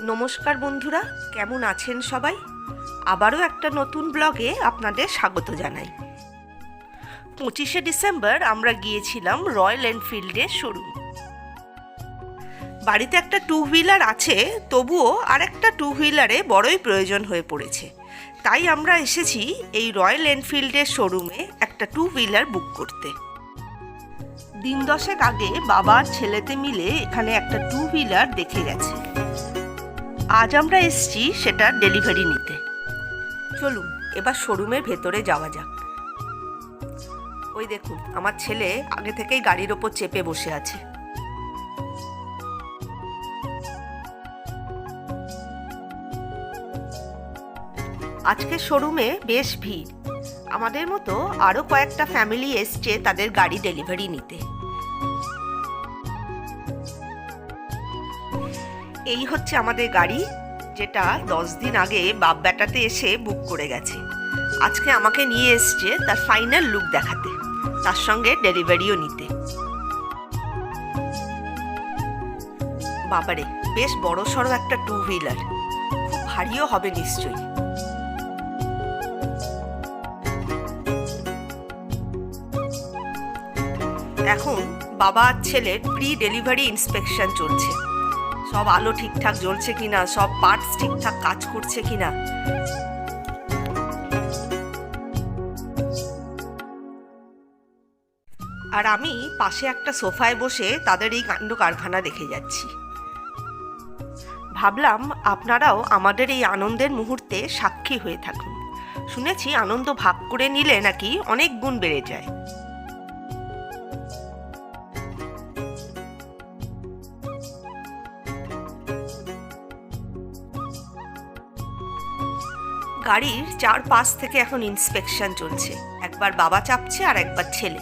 নমস্কার বন্ধুরা, কেমন আছেন সবাই? আবারও একটা নতুন ব্লগে আপনাদের স্বাগত জানাই। পঁচিশে ডিসেম্বর আমরা গিয়েছিলাম রয়্যাল এনফিল্ডের শোরুম। বাড়িতে একটা টু হুইলার আছে, তবুও আর একটা টু হুইলারে বড়ই প্রয়োজন হয়ে পড়েছে। তাই আমরা এসেছি এই রয়্যাল এনফিল্ডের শোরুমে একটা টু হুইলার বুক করতে। দিন দশেক আগে বাবা আর ছেলেতে মিলে এখানে একটা টু হুইলার দেখে গেছে। আজ আমরা এসছি সেটা ডেলিভারি নিতে। চলুন, এবার শোরুমের ভেতরে যাওয়া যাক। ওই দেখুন, আমার ছেলে আগে থেকেই গাড়ির ওপর চেপে বসে আছে। আজকে শোরুমে বেশ ভিড়। আমাদের মতো আরও কয়েকটা ফ্যামিলি এসছে তাদের গাড়ি ডেলিভারি নিতে। এই হচ্ছে আমাদের গাড়ি, যেটা দশ দিন আগে বাপ বেটাতে এসে বুক করে গেছে। আজকে আমাকে নিয়ে এসছে তার ফাইনাল লুক দেখাতে, তার সঙ্গে ডেলিভারিও নিতে। বাবারে, বেশ বড় সড়ো একটা টু হুইলার খুব ভারীও হবে নিশ্চয়ই। এখন বাবা আর ছেলের প্রি ডেলিভারি ইন্সপেকশন চলছে। সব আলো ঠিকঠাক জ্বলছে কিনা, সব পার্টস ঠিকঠাক কাজ করছে কিনা? আর আমি পাশে একটা সোফায় বসে তাদের এই কাণ্ড কারখানা দেখে যাচ্ছি। ভাবলাম আপনারাও আমাদের এই আনন্দের মুহূর্তে সাক্ষী হয়ে থাকুন। শুনেছি আনন্দ ভাগ করে নিলে নাকি অনেক গুণ বেড়ে যায়। গাড়ির চার পাশ থেকে এখন ইন্সপেকশন চলছে। একবার বাবা চাপছে আর একবার ছেলে।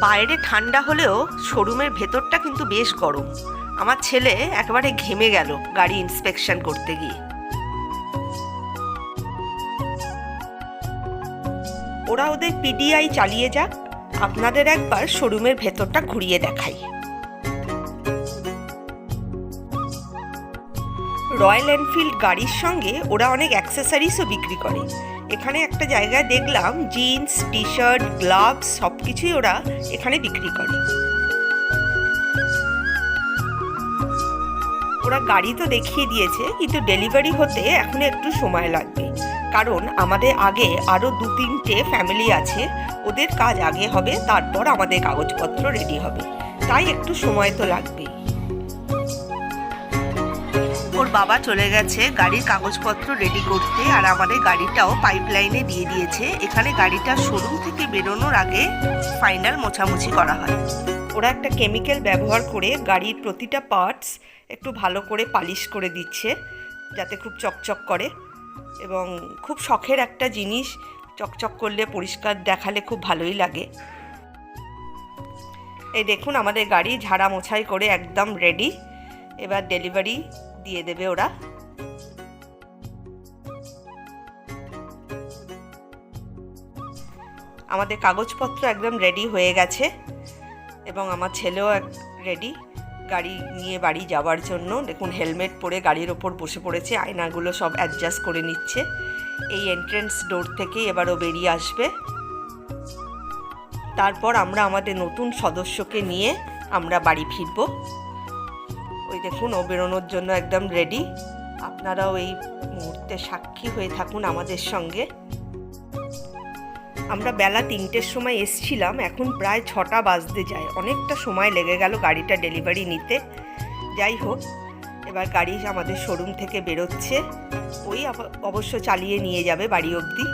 বাইরে ঠান্ডা হলেও শোরুমের ভেতরটা কিন্তু বেশ গরম। আমার ছেলে একেবারে ঘেমে গেল গাড়ি ইন্সপেকশন করতে গিয়ে। ওরা ওদের পিডিআই চালিয়ে যাক। আপনাদের একবার শোরুমের ভেতরটা ঘুরিয়ে দেখাই। রয়্যাল এনফিল্ড গাড়ির সঙ্গে ওরা অনেক অ্যাক্সেসরিজও বিক্রি করে। এখানে একটা জায়গায় দেখলাম জিন্স টি শার্ট গ্লাভস সব কিছুই ওরা এখানে বিক্রি করে। ওরা গাড়ি তো দেখিয়ে দিয়েছে, কিন্তু ডেলিভারি হতে এখন একটু সময় লাগবে। কারণ আমাদের আগে আরও দু তিনটে ফ্যামিলি আছে, ওদের কাজ আগে হবে, তারপর আমাদের কাগজপত্র রেডি হবে। তাই একটু সময় তো লাগবেই। বাবা চলে গেছে গাড়ির কাগজপত্র রেডি করতে আর আমাদের গাড়িটাও পাইপলাইনে দিয়ে দিয়েছে। এখানে গাড়িটা শোরুম থেকে বেরোনোর আগে ফাইনাল মোছামুছি করা হয়। ওরা একটা কেমিক্যাল ব্যবহার করে গাড়ির প্রতিটা পার্টস একটু ভালো করে পালিশ করে দিচ্ছে, যাতে খুব চকচক করে এবং খুব শখের একটা জিনিস, চকচক করলে, পরিষ্কার দেখালে খুব ভালোই লাগে। এই দেখুন, আমাদের গাড়ি ঝাড়া মোছাই করে একদম রেডি এবার ডেলিভারি দিয়ে দেবে ওরা। আমাদের কাগজপত্র একদম রেডি হয়ে গেছে এবং আমার ছেলেও রেডি গাড়ি নিয়ে বাড়ি যাওয়ার জন্য, দেখুন হেলমেট পরে গাড়ির ওপর বসে পড়েছে, আয়নাগুলো সব অ্যাডজাস্ট করে নিচ্ছে। এই এন্ট্রেন্স ডোর থেকেই এবারও বেরিয়ে আসবে। তারপর আমরা আমাদের নতুন সদস্যকে নিয়ে আমরা বাড়ি ফিরবো। ওই দেখুন, ও বেরোনোর জন্য একদম রেডি আপনারাও এই মুহূর্তে সাক্ষী হয়ে থাকুন আমাদের সঙ্গে। আমরা বেলা তিনটের সময় এসছিলাম, এখন প্রায় ছটা বাজতে যায়। অনেকটা সময় লেগে গেল গাড়িটা ডেলিভারি নিতে। যাই হোক, এবার গাড়ি আমাদের শোরুম থেকে বেরোচ্ছে। ওই অবশ্য চালিয়ে নিয়ে যাবে বাড়ি অবধি।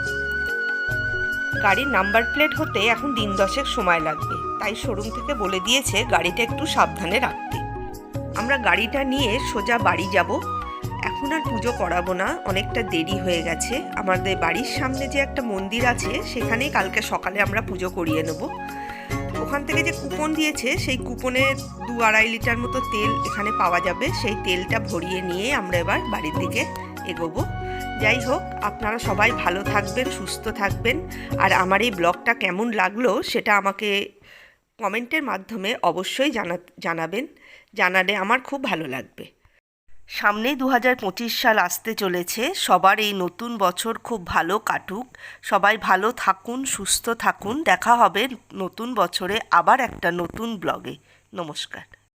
গাড়ির নাম্বার প্লেট হতে এখন দিন দশেক সময় লাগবে। তাই শোরুম থেকে বলে দিয়েছে, গাড়িটা একটু সাবধানে রাখতে। আমরা গাড়িটা নিয়ে সোজা বাড়ি যাব। এখন আর পুজো করাবো না, অনেকটা দেরি হয়ে গেছে। আমাদের বাড়ির সামনে যে একটা মন্দির আছে সেখানেই কালকে সকালে আমরা পুজো করিয়ে নেব। ওখান থেকে যে কুপন দিয়েছে, সেই কুপনে দু আড়াই লিটার মতো তেল এখানে পাওয়া যাবে। সেই তেলটা ভরিয়ে নিয়ে আমরা এবার বাড়ির দিকে এগোবো। যাই হোক, আপনারা সবাই ভালো থাকবেন, সুস্থ থাকবেন। আর আমার এই ব্লগটা কেমন লাগল, সেটা আমাকে কমেন্টের মাধ্যমে অবশ্যই জানা, জানাবেন। জানালে আমার খুব ভালো লাগবে। সামনে দু হাজার পঁচিশ সাল আসতে চলেছে। সবার এই নতুন বছর খুব ভালো কাটুক। সবাই ভালো থাকুন, সুস্থ থাকুন। দেখা হবে নতুন বছরে আবার একটা নতুন ব্লগে। নমস্কার।